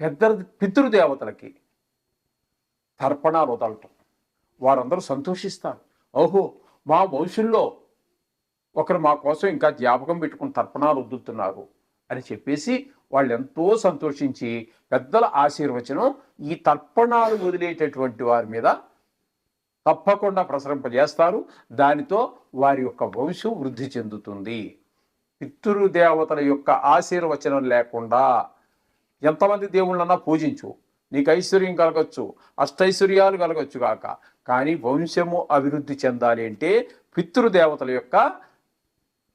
పెద్ద పితృదేవతలకి తర్పణాలు వదలటం. వారందరూ సంతోషిస్తారు. ఓహో మా వంశంలో ఒకరు మా కోసం ఇంకా జ్ఞాపకం పెట్టుకుని తర్పణాలు వదులుతున్నారు అని చెప్పేసి వాళ్ళు ఎంతో సంతోషించి పెద్దల ఆశీర్వచనం ఈ తర్పణాలు వదిలేటటువంటి వారి మీద తప్పకుండా ప్రసరింపజేస్తారు. దానితో వారి యొక్క వంశం వృద్ధి చెందుతుంది. పితృదేవతల యొక్క ఆశీర్వచనం లేకుండా ఎంతమంది దేవుళ్ళన్నా పూజించు. నీకు ఐశ్వర్యం కలగచ్చు. అష్టైశ్వర్యాలు కలగచ్చు కాక కానీ వంశము అభివృద్ధి చెందాలి అంటే పితృదేవతల యొక్క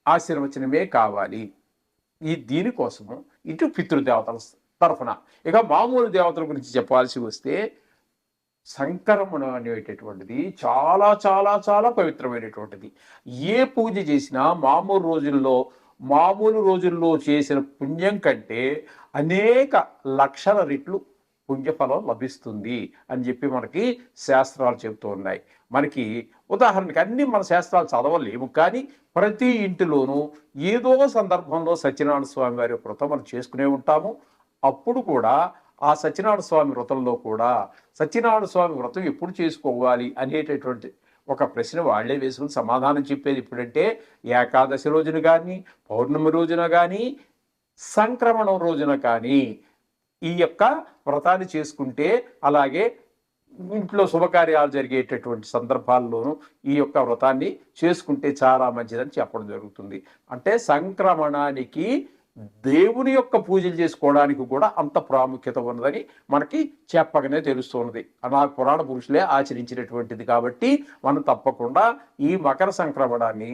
ఆశీర్వచనమే కావాలి. ఈ దీనికోసము ఇటు పితృదేవతల తరఫున. ఇక మామూలు దేవతల గురించి చెప్పాల్సి వస్తే సంకరమణ అనేటటువంటిది చాలా చాలా చాలా పవిత్రమైనటువంటిది. ఏ పూజ చేసినా మామూలు రోజుల్లో మామూలు రోజుల్లో చేసిన పుణ్యం కంటే అనేక లక్షల రెట్లు పుణ్యఫలం లభిస్తుంది అని చెప్పి మనకి శాస్త్రాలు చెబుతూ ఉన్నాయి. మనకి ఉదాహరణకి అన్ని మన శాస్త్రాలు చదవలేము కానీ ప్రతి ఇంటిలోనూ ఏదో సందర్భంలో సత్యనారాయణ స్వామి వారి వ్రతం మనం చేసుకునే ఉంటాము. అప్పుడు కూడా ఆ సత్యనారాయణ స్వామి వ్రతంలో కూడా సత్యనారాయణ స్వామి వ్రతం ఎప్పుడు చేసుకోవాలి అనేటటువంటి ఒక ప్రశ్న వాళ్ళే వేసుకుని సమాధానం చెప్పేది ఇప్పుడంటే ఏకాదశి రోజున కానీ పౌర్ణమి రోజున కానీ సంక్రమణం రోజున కానీ ఈ యొక్క వ్రతాన్ని చేసుకుంటే అలాగే ఇంట్లో శుభకార్యాలు జరిగేటటువంటి సందర్భాల్లోనూ ఈ యొక్క వ్రతాన్ని చేసుకుంటే చాలా మంచిదని చెప్పడం జరుగుతుంది. అంటే సంక్రమణానికి దేవుని యొక్క పూజలు చేసుకోవడానికి కూడా అంత ప్రాముఖ్యత ఉన్నదని మనకి చెప్పగానే తెలుస్తున్నది అనా పురాణ పురుషులే ఆచరించినటువంటిది కాబట్టి మనం తప్పకుండా ఈ మకర సంక్రమణాన్ని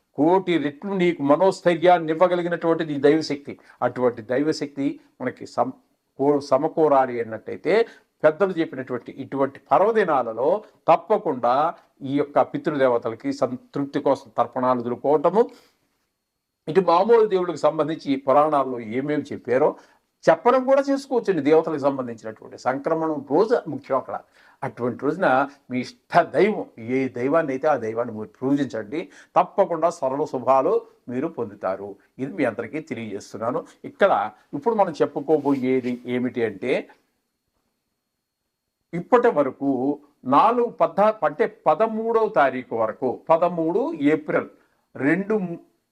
కోటి రెట్లు నీకు మనోస్థైర్యాన్ని ఇవ్వగలిగినటువంటిది దైవశక్తి. అటువంటి దైవశక్తి మనకి సమ కో సమకూరాలి అన్నట్టయితే పెద్దలు చెప్పినటువంటి ఇటువంటి పర్వదినాలలో తప్పకుండా ఈ యొక్క పితృదేవతలకి సంతృప్తి కోసం తర్పణాలు దులుకోవటము ఇటు మామూలు దేవుడికి సంబంధించి ఈ పురాణాల్లో ఏమేమి చెప్పారో చెప్పడం కూడా చేసుకోవచ్చండి దేవతలకు సంబంధించినటువంటి సంక్రమణం రోజు ముఖ్యం అక్కడ. అటువంటి రోజున మీ ఇష్ట దైవం ఏ దైవాన్ని అయితే ఆ దైవాన్ని మీరు పూజించండి తప్పకుండా సరళ శుభాలు మీరు పొందుతారు. ఇది మీ అందరికీ తెలియజేస్తున్నాను. ఇక్కడ ఇప్పుడు మనం చెప్పుకోబోయేది ఏమిటి అంటే ఇప్పటి వరకు నాలుగు పద్నా అంటే పదమూడవ తారీఖు వరకు పదమూడు ఏప్రిల్ రెండు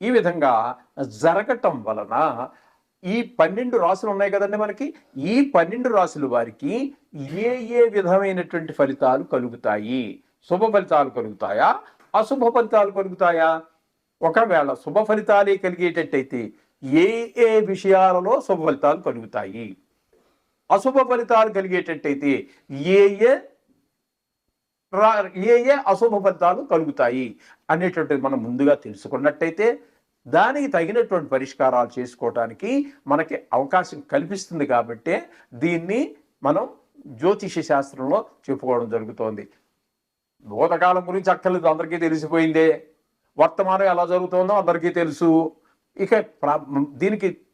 ఈ విధంగా జరగటం వలన ఈ పన్నెండు రాసులు ఉన్నాయి కదండి మనకి. ఈ పన్నెండు రాసుల వారికి ఏ ఏ విధమైనటువంటి ఫలితాలు కలుగుతాయి? శుభ ఫలితాలు కలుగుతాయా? అశుభ ఫలితాలు కలుగుతాయా? ఒకవేళ శుభ ఫలితాలే కలిగేటట్టయితే ఏ ఏ విషయాలలో శుభ ఫలితాలు కలుగుతాయి? అశుభ ఫలితాలు కలిగేటట్టయితే ఏ ఏ రా ఏ ఏ అశుభ ఫలితాలు కలుగుతాయి అనేటువంటిది మనం ముందుగా తెలుసుకున్నట్టయితే దానికి తగినటువంటి పరిష్కారాలు చేసుకోవటానికి మనకి అవకాశం కల్పిస్తుంది కాబట్టే దీన్ని మనం జ్యోతిష శాస్త్రంలో చెప్పుకోవడం జరుగుతోంది. భూతకాలం గురించి అక్కర్లేదు అందరికీ తెలిసిపోయిందే. వర్తమానం ఎలా జరుగుతుందో అందరికీ తెలుసు. ఇక దీనికి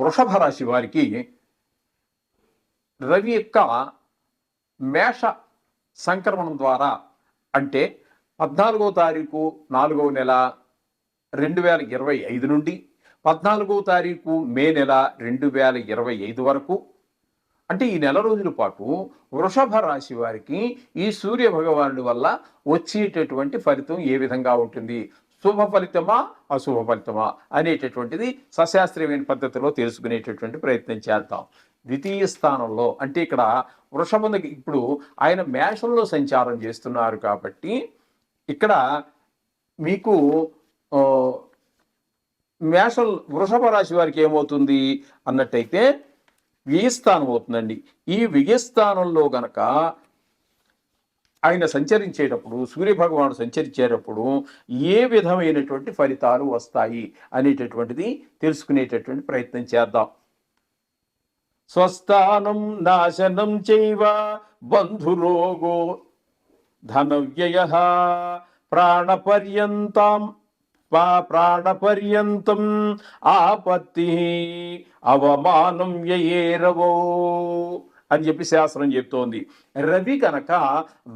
వృషభ రాశి వారికి రవి యొక్క మేష సంక్రమణం ద్వారా అంటే పద్నాలుగో తారీఖు నాలుగవ నెల రెండు వేల ఇరవై ఐదు నుండి పద్నాలుగో తారీఖు మే నెల రెండు వేల ఇరవై ఐదు వరకు. అంటే ఈ నెల రోజుల పాటు వృషభ రాశి వారికి ఈ సూర్య భగవానుడి వల్ల వచ్చేటటువంటి ఫలితం ఏ విధంగా ఉంటుంది? శుభ ఫలితమా అశుభ ఫలితమా అనేటటువంటిది సశాస్త్రీయమైన పద్ధతిలో తెలుసుకునేటటువంటి ప్రయత్నం చేద్దాం. ద్వితీయ స్థానంలో అంటే ఇక్కడ వృషభం ఇప్పుడు ఆయన మేషంలో సంచారం చేస్తున్నారు కాబట్టి ఇక్కడ మీకు మేషం వృషభ రాశి వారికి ఏమవుతుంది అన్నట్టయితే వ్యయస్థానం అవుతుందండి. ఈ వ్యయస్థానంలో గనక ఆయన సంచరించేటప్పుడు సూర్యభగవాను సంచరించేటప్పుడు ఏ విధమైనటువంటి ఫలితాలు వస్తాయి అనేటటువంటిది తెలుసుకునేటటువంటి ప్రయత్నం చేద్దాం. స్వస్థానం నాశనం చైవ బంధురోగో ధనవ్యయ ప్రాణపర్యంతం వా ప్రాణపర్యంతం ఆపత్తి అవమానం వ్యయేరవో. అని చెప్పి శాస్త్రం చెప్తోంది. రవి కనుక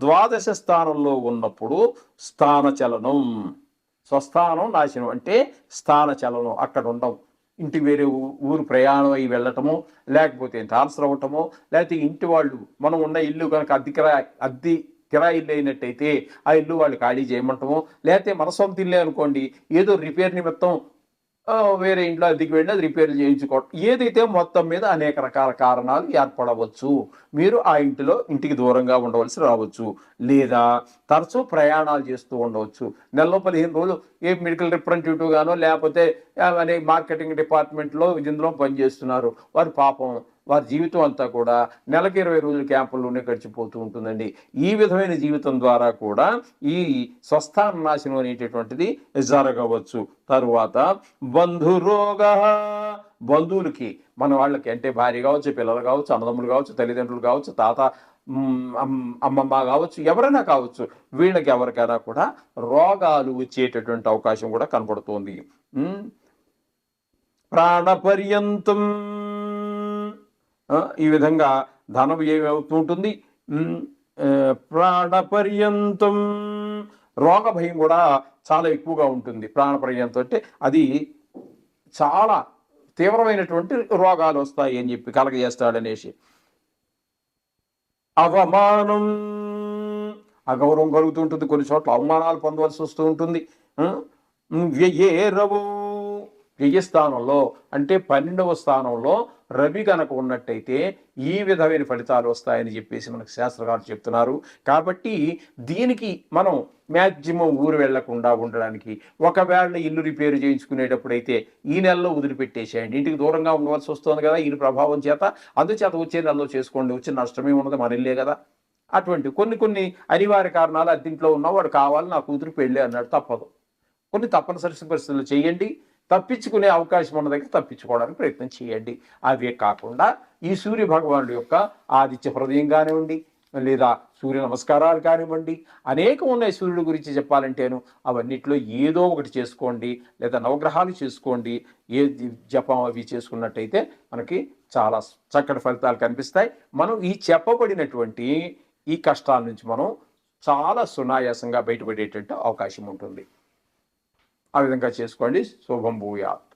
ద్వాదశ స్థానంలో ఉన్నప్పుడు స్థానచలనం స్వస్థానం నాశనం అంటే స్థాన చలనం అక్కడ ఉండవు ఇంటి వేరే ఊ- ఊరు ప్రయాణం అయి వెళ్ళటము లేకపోతే ట్రాన్స్ఫర్ అవ్వటము లేకపోతే ఇంటి వాళ్ళు మనం ఉన్న ఇల్లు కనుక అద్దె కిరాయి అద్దె కిరాయి ఇల్లు అయినట్టయితే ఆ ఇల్లు వాళ్ళు ఖాళీ చేయమంటము లేకపోతే మన సొంత ఇల్లే అనుకోండి ఏదో రిపేర్ నిమిత్తం వేరే ఇంట్లో అద్దెకి వెళ్ళి అది రిపేర్ చేయించుకోవడం ఏదైతే మొత్తం మీద అనేక రకాల కారణాలు ఏర్పడవచ్చు మీరు ఆ ఇంటిలో ఇంటికి దూరంగా ఉండవలసి రావచ్చు. లేదా తరచూ ప్రయాణాలు చేస్తూ ఉండవచ్చు. నెలలో పదిహేను రోజులు ఏ మెడికల్ రిప్రజెంటేటివ్ గానో లేకపోతే అనే మార్కెటింగ్ డిపార్ట్మెంట్లో ఇందులో పనిచేస్తున్నారు. వారి పాపం వారి జీవితం అంతా కూడా నెలకి ఇరవై రోజులు క్యాంపుల్లోనే గడిచిపోతూ ఉంటుందండి. ఈ విధమైన జీవితం ద్వారా కూడా ఈ స్వస్థాన నాశనం అనేటటువంటిది జరగవచ్చు. తరువాత బంధురోగ బంధువులకి మన వాళ్ళకి అంటే భార్య కావచ్చు పిల్లలు కావచ్చు అన్నదమ్ములు కావచ్చు తల్లిదండ్రులు కావచ్చు తాత అమ్మమ్మ కావచ్చు ఎవరైనా కావచ్చు వీళ్ళకి ఎవరికైనా కూడా రోగాలు వచ్చేటటువంటి అవకాశం కూడా కనపడుతోంది ప్రాణపర్యంతం ఈ విధంగా ధనం ఏమవుతూ ఉంటుంది? ప్రాణపర్యంతం. రోగ భయం కూడా చాలా ఎక్కువగా ఉంటుంది ప్రాణపర్యంతం అంటే అది చాలా తీవ్రమైనటువంటి రోగాలు వస్తాయి అని చెప్పి కలగజేస్తాడనేసి. అవమానం. అగౌరవం కలుగుతూ ఉంటుంది. కొన్ని చోట్ల అవమానాలు పొందవలసి వస్తూ ఉంటుంది. వ్యయేరవు. వ్యయ స్థానంలో అంటే పన్నెండవ స్థానంలో రవి గనక ఉన్నట్టయితే ఈ విధమైన ఫలితాలు వస్తాయని చెప్పేసి మనకు శాస్త్రకారులు చెప్తున్నారు. కాబట్టి దీనికి మనం మ్యాక్సిమం ఊరు వెళ్ళకుండా ఉండడానికి ఒకవేళ ఇల్లు రిపేరు చేయించుకునేటప్పుడు అయితే ఈ నెలలో వదిలిపెట్టేసేయండి. ఇంటికి దూరంగా ఉండవలసి వస్తుంది కదా ఈ ప్రభావం చేత. అందుచేత వచ్చే నెలలో చేసుకోండి. వచ్చే నష్టమే ఉన్నది మన ఇల్లే కదా. అటువంటి కొన్ని కొన్ని అనివార్య కారణాలు అద్దీంట్లో ఉన్నవాడు కావాలి నా కూతురు పెళ్ళి అన్నాడు తప్పదు. కొన్ని తప్పనిసరి పరిస్థితులు చేయండి. తప్పించుకునే అవకాశం ఉన్న దగ్గర తప్పించుకోవడానికి ప్రయత్నం చేయండి. అవే కాకుండా ఈ సూర్య భగవానుడు యొక్క ఆదిత్య హృదయం కానివ్వండి లేదా సూర్య నమస్కారాలు కానివ్వండి అనేకం ఉన్నాయి సూర్యుడి గురించి చెప్పాలంటేను. అవన్నిట్లో ఏదో ఒకటి చేసుకోండి లేదా నవగ్రహాలు చేసుకోండి. ఏ జపం అవి చేసుకున్నట్టయితే మనకి చాలా చక్కటి ఫలితాలు కనిపిస్తాయి. మనం ఈ చెప్పబడినటువంటి ఈ కష్టాల నుంచి మనం చాలా సునాయాసంగా బయటపడేటట్టు అవకాశం ఉంటుంది. ఆ విధంగా చేసుకోండి. శుభం భూయాత్.